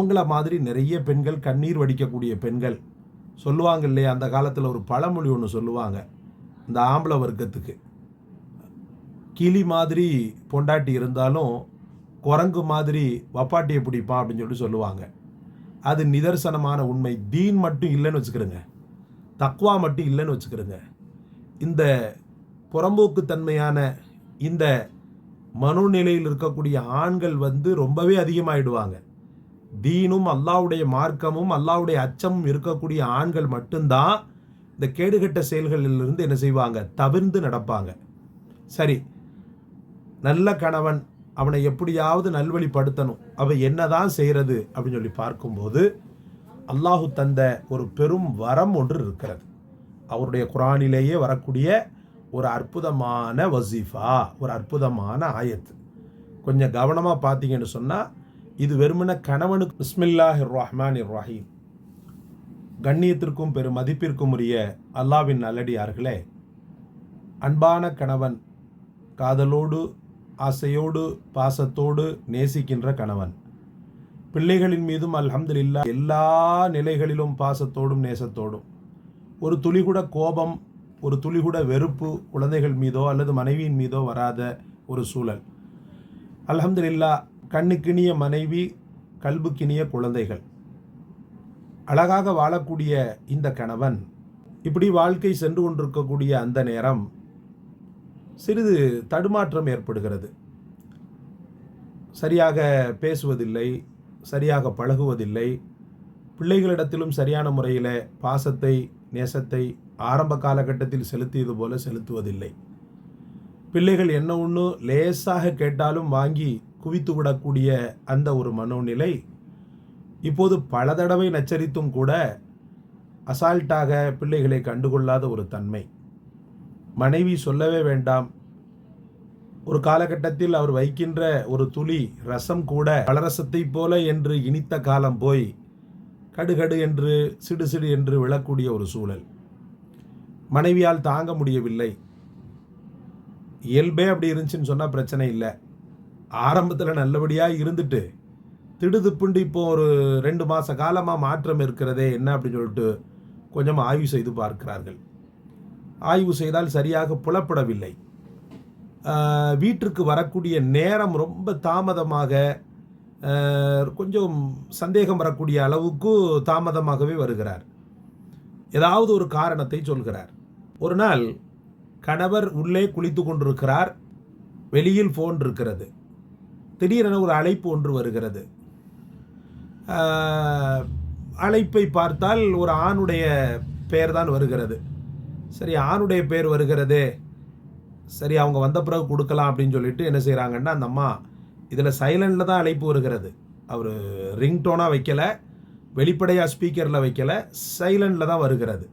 அவங்கள மாதிரி நிறைய பெண்கள் கண்ணீர் வடிக்கக்கூடிய பெண்கள். சொல்லுவாங்க இல்லையா அந்த காலத்தில் ஒரு பழமொழி ஒன்று சொல்லுவாங்க இந்த ஆம்பளை வர்க்கத்துக்கு. கிளி மாதிரி பொண்டாட்டி இருந்தாலும் குரங்கு மாதிரி வப்பாட்டியை பிடிப்பான் அப்படின்னு சொல்லிட்டு சொல்லுவாங்க. அது நிதர்சனமான உண்மை. தீன் மட்டும் இல்லைன்னு வச்சுக்கிறோங்க. தக்வா மட்டும் இல்லைன்னு வச்சுக்கிறோங்க. இந்த புறம்போக்குத்தன்மையான இந்த மனோநிலையில் இருக்கக்கூடிய ஆண்கள் வந்து ரொம்பவே அதிகமாயிடுவாங்க. தீனும் அல்லாவுடைய மார்க்கமும் அல்லாவுடைய அச்சமும் இருக்கக்கூடிய ஆண்கள் மட்டும்தான் இந்த கேடுகட்ட செயல்களிலிருந்து என்ன செய்வாங்க? தவிர்ந்து நடப்பாங்க. சரி. நல்ல கணவன் அவனை எப்படியாவது நல்வழிப்படுத்தணும். அவன் என்னதான் செய்கிறது அப்படின்னு சொல்லி பார்க்கும்போது அல்லாஹு தந்த ஒரு பெரும் வரம் ஒன்று இருக்கிறது. அவருடைய குரானிலேயே வரக்கூடிய ஒரு அற்புதமான வசீஃபா ஒரு அற்புதமான ஆயத்து. கொஞ்சம் கவனமாக பார்த்தீங்கன்னு சொன்னால் இது வெறுமன கணவனுக்கு பிஸ்மில்லாஹ் ரஹ்மான் ரஹீம். கண்ணியத்திற்கும் பெரும் மதிப்பிற்கும் உரிய அல்லாவின் நல்லடியார்களே அன்பான கணவன் காதலோடு ஆசையோடு பாசத்தோடு நேசிக்கின்ற கணவன் பிள்ளைகளின் மீதும் அல்ஹம்துலில்லா எல்லா நிலைகளிலும் பாசத்தோடும் நேசத்தோடும் ஒரு துளிகூட கோபம் ஒரு துளிகூட வெறுப்பு குழந்தைகள் மீதோ அல்லது மனைவியின் மீதோ வராத ஒரு சூழல். அல்ஹம்துலில்லா கண்ணுக்கினிய மனைவி கல்புக்கினிய குழந்தைகள். அழகாக வாழக்கூடிய இந்த கணவன் இப்படி வாழ்க்கை சென்று கொண்டிருக்கக்கூடிய அந்த நேரம் சிறிது தடுமாற்றம் ஏற்படுகிறது. சரியாக பேசுவதில்லை சரியாக பழகுவதில்லை. பிள்ளைகளிடத்திலும் சரியான முறையில் பாசத்தை நேசத்தை ஆரம்ப காலகட்டத்தில் செலுத்தியது போல செலுத்துவதில்லை. பிள்ளைகள் என்ன ஒன்று லேசாக கேட்டாலும் வாங்கி குவித்து விடக்கூடிய அந்த ஒரு மனோநிலை இப்போது பல தடவை நச்சரித்தும் கூட அசால்ட்டாக பிள்ளைகளை கண்டுகொள்ளாத ஒரு தன்மை. மனைவி சொல்லவே வேண்டாம். ஒரு காலகட்டத்தில் அவர் வைக்கின்ற ஒரு துளி ரசம் கூட பலரசத்தை போல என்று இனித்த காலம் போய் கடுகடு என்று சிடு சிடு என்று விழக்கூடிய ஒரு சூழல். மனைவியால் தாங்க முடியவில்லை. இயல்பே அப்படி இருந்துச்சுன்னு சொன்னால் பிரச்சனை இல்லை. ஆரம்பத்தில் நல்லபடியாக இருந்துட்டு திடுதுப்புண்டு இப்போ ஒரு ரெண்டு மாத காலமாக மாற்றம் இருக்கிறதே என்ன அப்படின்னு சொல்லிட்டு கொஞ்சம் ஆய்வு செய்து பார்க்கிறார்கள். ஆய்வு செய்தால் சரியாக புலப்படவில்லை. வீட்டிற்கு வரக்கூடிய நேரம் ரொம்ப தாமதமாக கொஞ்சம் சந்தேகம் வரக்கூடிய அளவுக்கு தாமதமாகவே வருகிறார். ஏதாவது ஒரு காரணத்தை சொல்கிறார். ஒரு நாள் கணவர் உள்ளே குளித்து கொண்டிருக்கிறார். வெளியில் ஃபோன் இருக்கிறது. திடீரென ஒரு அழைப்பு ஒன்று வருகிறது. அழைப்பை பார்த்தால் ஒரு ஆணுடைய பெயர் தான் வருகிறது. சரி ஆணுடைய பேர் வருகிறதே. சரி அவங்க வந்த பிறகு கொடுக்கலாம் அப்படின்னு சொல்லிட்டு என்ன செய்கிறாங்கன்னா அந்த அம்மா இதில் சைலண்டில் தான் அழைப்பு வருகிறது. அவர் ரிங்டோனாக வைக்கலை வெளிப்படையாக ஸ்பீக்கரில் வைக்கலை சைலண்டில் தான் வருகிறது.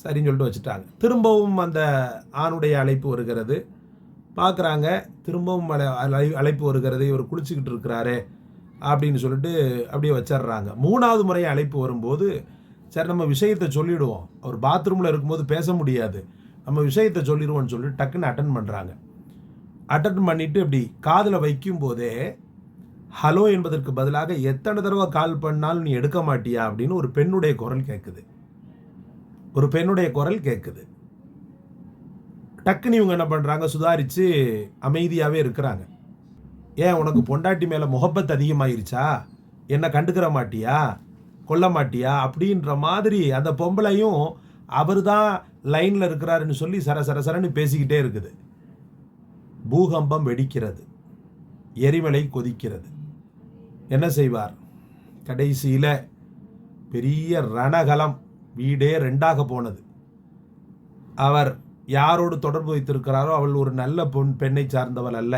சரின்னு சொல்லிட்டு வச்சுட்டாங்க. திரும்பவும் அந்த ஆணுடைய அழைப்பு வருகிறது. பார்க்குறாங்க. திரும்பவும் அழை அழை- அழைப்பு வருகிறது இவர் குளிச்சுக்கிட்டு இருக்கிறாரு அப்படின்னு சொல்லிட்டு அப்படியே வச்சிடுறாங்க. மூணாவது முறை அழைப்பு வரும்போது சரி நம்ம விஷயத்தை சொல்லிடுவோம். அவர் பாத்ரூமில் இருக்கும்போது பேச முடியாது. நம்ம விஷயத்தை சொல்லிடுவோம்னு சொல்லி டக்குன்னு அட்டன் பண்ணுறாங்க அட்டன் பண்ணிவிட்டு இப்படி காதில் வைக்கும் போதே ஹலோ என்பதற்கு பதிலாக எத்தனை தடவை கால் பண்ணாலும் நீ எடுக்க மாட்டியா? அப்படின்னு ஒரு பெண்ணுடைய குரல் கேட்குது ஒரு பெண்ணுடைய குரல் கேட்குது டக்குன்னு இவங்க என்ன பண்ணுறாங்க சுதாரித்து அமைதியாகவே இருக்கிறாங்க. ஏன் உனக்கு பொண்டாட்டி மேலே முகப்பத் அதிகமாயிருச்சா? என்னை கண்டுக்கிற மாட்டியா? கொல்ல மாட்டியா? அப்படின்ற மாதிரி அந்த பொம்பளையும் அவர் தான் லைனில் இருக்கிறாருன்னு சொல்லி சர சர பேசிக்கிட்டே இருக்குது. பூகம்பம் வெடிக்கிறது. எரிமலை கொதிக்கிறது. என்ன செய்வார்? கடைசியில் பெரிய ரணகலம் வீடே ரெண்டாக போனது. அவர் யாரோடு தொடர்பு வைத்திருக்கிறாரோ அவள் ஒரு நல்ல பொன் பெண்ணை சார்ந்தவள் அல்ல.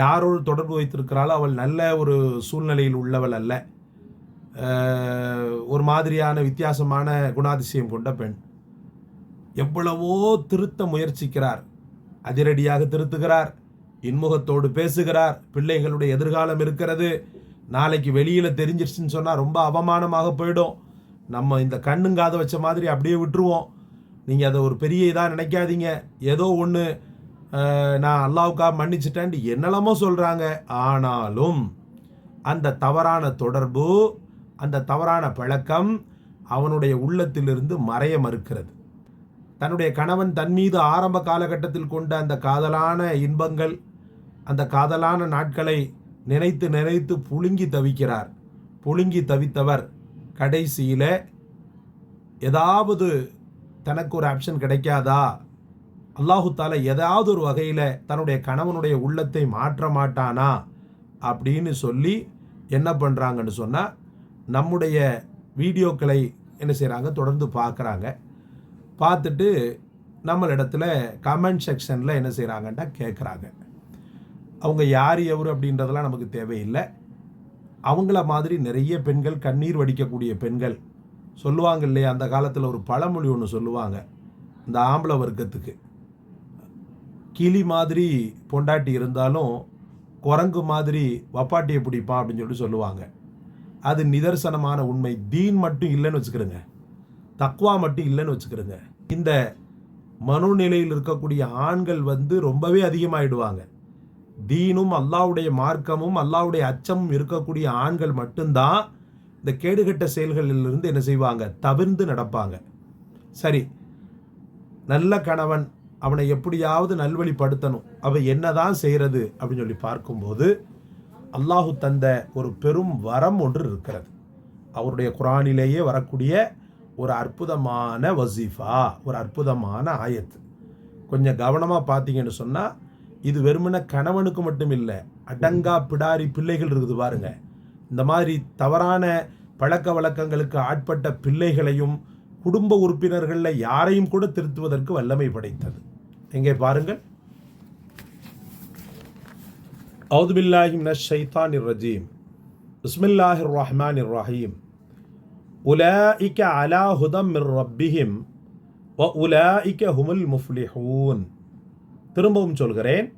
யாரோடு தொடர்பு வைத்திருக்கிறாளோ அவள் நல்ல ஒரு சூழ்நிலையில் உள்ளவள் அல்ல. ஒரு மாதிரியான வித்தியாசமான குணாதிசயம் கொண்ட பெண். எவ்வளவோ திருத்த முயற்சிக்கிறார். அதிரடியாக திருத்துகிறார். இன்முகத்தோடு பேசுகிறார். பிள்ளைகளுடைய எதிர்காலம் இருக்கிறது. நாளைக்கு வெளியில் தெரிஞ்சிருச்சுன்னு சொன்னால் ரொம்ப அவமானமாக போயிடும். நம்ம இந்த கண்ணுங்காத வச்ச மாதிரி அப்படியே விட்டுருவோம். நீங்கள் அதை ஒரு பெரிய இதாக நினைக்காதீங்க. ஏதோ ஒன்று நான் அல்லாவுக்காக மன்னிச்சிட்டேன்ட்டு என்னெல்லாமோ சொல்கிறாங்க ஆனாலும் அந்த தவறான தொடர்பு அந்த தவறான பழக்கம் அவனுடைய உள்ளத்திலிருந்து மறைய மறுக்கிறது. தன்னுடைய கணவன் தன் மீது ஆரம்ப காலகட்டத்தில் கொண்ட அந்த காதலான இன்பங்கள் அந்த காதலான நாட்களை நினைத்து நினைத்து புழுங்கி தவிக்கிறார். புழுங்கி தவித்தவர் கடைசியில் ஏதாவது தனக்கு ஒரு ஆப்ஷன் கிடைக்காதா? அல்லாஹு தாலா ஏதாவது ஒரு வகையில் தன்னுடைய கணவனுடைய உள்ளத்தை மாற்ற மாட்டானா? அப்படின்னு சொல்லி என்ன பண்ணுறாங்கன்னு சொன்னால் நம்முடைய வீடியோக்களை என்ன செய்கிறாங்க தொடர்ந்து பார்க்குறாங்க. பார்த்துட்டு நம்மளிடத்துல கமெண்ட் செக்ஷனில் என்ன செய்கிறாங்கன்னா கேட்குறாங்க அவங்க யார் எவர் அப்படின்றதெல்லாம் நமக்கு தேவையில்லை. அவங்கள மாதிரி நிறைய பெண்கள் கண்ணீர் வடிக்கக்கூடிய பெண்கள் சொல்லுவாங்க இல்லையா? அந்த காலத்தில் ஒரு பழமொழி ஒன்று சொல்லுவாங்க. இந்த ஆம்பளை வர்க்கத்துக்கு. கிளி மாதிரி பொண்டாட்டி இருந்தாலும் குரங்கு மாதிரி வப்பாட்டியை பிடிப்பான் அப்படின்னு சொல்லி சொல்லுவாங்க. அது நிதர்சனமான உண்மை. தீன் மட்டும் இல்லைன்னு வச்சுக்கிறோங்க. தக்குவா மட்டும் இல்லைன்னு வச்சுக்கிறோங்க. இந்த மனுநிலையில் இருக்கக்கூடிய ஆண்கள் வந்து ரொம்பவே அதிகமாகிடுவாங்க தீனும் அல்லாவுடைய மார்க்கமும் அல்லாவுடைய அச்சமும் இருக்கக்கூடிய ஆண்கள் மட்டும்தான் இந்த கேடுகட்ட செயல்களிலிருந்து என்ன செய்வாங்க? தவிர்ந்து நடப்பாங்க. சரி. நல்ல கணவன் அவனை எப்படியாவது நல்வழிப்படுத்தணும். அவன் என்னதான் செய்கிறது அப்படின்னு சொல்லி பார்க்கும்போது அல்லாஹு தந்த ஒரு பெரும் வரம் ஒன்று இருக்கிறது. அவருடைய குரானிலேயே வரக்கூடிய ஒரு அற்புதமான வசீஃபா ஒரு அற்புதமான ஆயத்து. கொஞ்சம் கவனமாக பார்த்தீங்கன்னு சொன்னால் இது வெறுமன கணவனுக்கு மட்டும் இல்லை அடங்கா பிடாரி பிள்ளைகள் இருக்குது பாருங்கள் இந்த மாதிரி தவறான பழக்க வழக்கங்களுக்கு ஆட்பட்ட பிள்ளைகளையும் குடும்ப உறுப்பினர்களில் யாரையும் கூட திருத்துவதற்கு வல்லமை படைத்தது. எங்கே பாருங்கள். அவுதுபில்லாஹி மினஷ் இர்ரஜீம் ரஜீம். பிஸ்மில்லாஹிர் ரஹ்மானிர் ரஹீம். உலாஇக அலா ஹுதம் மிர் ரப்பிஹிம். வ உலாஇக ஹுமுல் முஃப்லிஹூன். திரும்பவும் சொல்கிறேன்.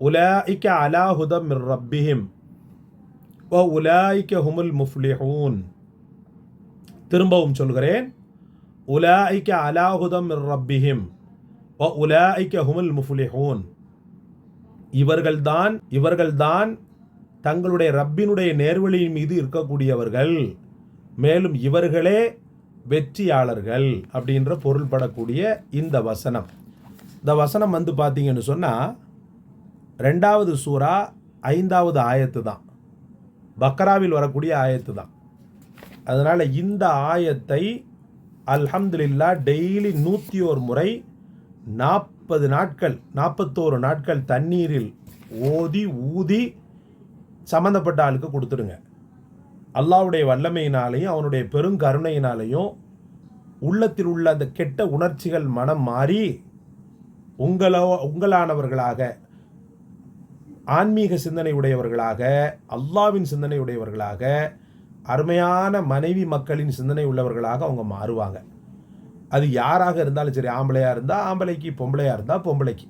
உலாஇக அலா ஹுதம் மிர் ரப்பிஹிம். வ உலாஇக ஹுமுல் முஃப்லிஹூன் திரும்பவும் சொல்கிறேன். உலாய்க அலாஹுதம் ரப்பிஹிம் வ உலாய்க ஹுமுல் முஃப்லிஹூன் இவர்கள்தான் இவர்கள்தான் தங்களுடைய ரப்பினுடைய நேர்வழியின் மீது இருக்கக்கூடியவர்கள். மேலும் இவர்களே வெற்றியாளர்கள் அப்படின்ற பொருள்படக்கூடிய இந்த வசனம். இந்த வசனம் வந்து பார்த்தீங்கன்னு சொன்னால் ரெண்டாவது சூறா ஐந்தாவது ஆயத்து தான் பக்கராவில் வரக்கூடிய ஆயத்து தான். அதனால் இந்த ஆயத்தை அல்ஹம்துலில்லா டெய்லி நூற்றி ஒரு முறை நாற்பது நாட்கள் நாற்பத்தோரு நாட்கள் தண்ணீரில் ஓதி ஊதி சம்மந்தப்பட்ட ஆளுக்கு கொடுத்துடுங்க. அல்லாவுடைய வல்லமையினாலையும் அவனுடைய பெருங்கருணையினாலையும் உள்ளத்தில் உள்ள அந்த கெட்ட உணர்ச்சிகள் மனம் மாறி உங்களோ உங்களானவர்களாக ஆன்மீக சிந்தனை உடையவர்களாக அல்லாவின் சிந்தனை உடையவர்களாக அருமையான மனைவி மக்களின் சிந்தனை உள்ளவர்களாக அவங்க மாறுவாங்க. அது யாராக இருந்தாலும் சரி ஆம்பளையாக இருந்தால் ஆம்பளைக்கு பொம்பளையாக இருந்தால் பொம்பளைக்கு.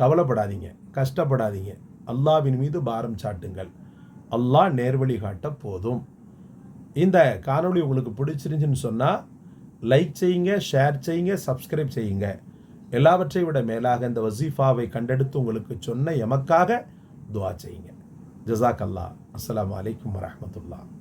கவலைப்படாதீங்க கஷ்டப்படாதீங்க. அல்லாவின் மீது பாரம் சாட்டுங்கள். அல்லாஹ் நேர்வழி காட்ட போதும். இந்த காணொளி உங்களுக்கு பிடிச்சிருந்துச்சின்னு சொன்னால் லைக் செய்யுங்க ஷேர் செய்யுங்க சப்ஸ்கிரைப் செய்யுங்க. எல்லாவற்றை விட மேலாக இந்த வசீஃபாவை கண்டெடுத்து உங்களுக்கு சொன்ன எமக்காக دعا چاہیے۔ جزاک اللہ۔ السلام علیکم ورحمۃ اللہ۔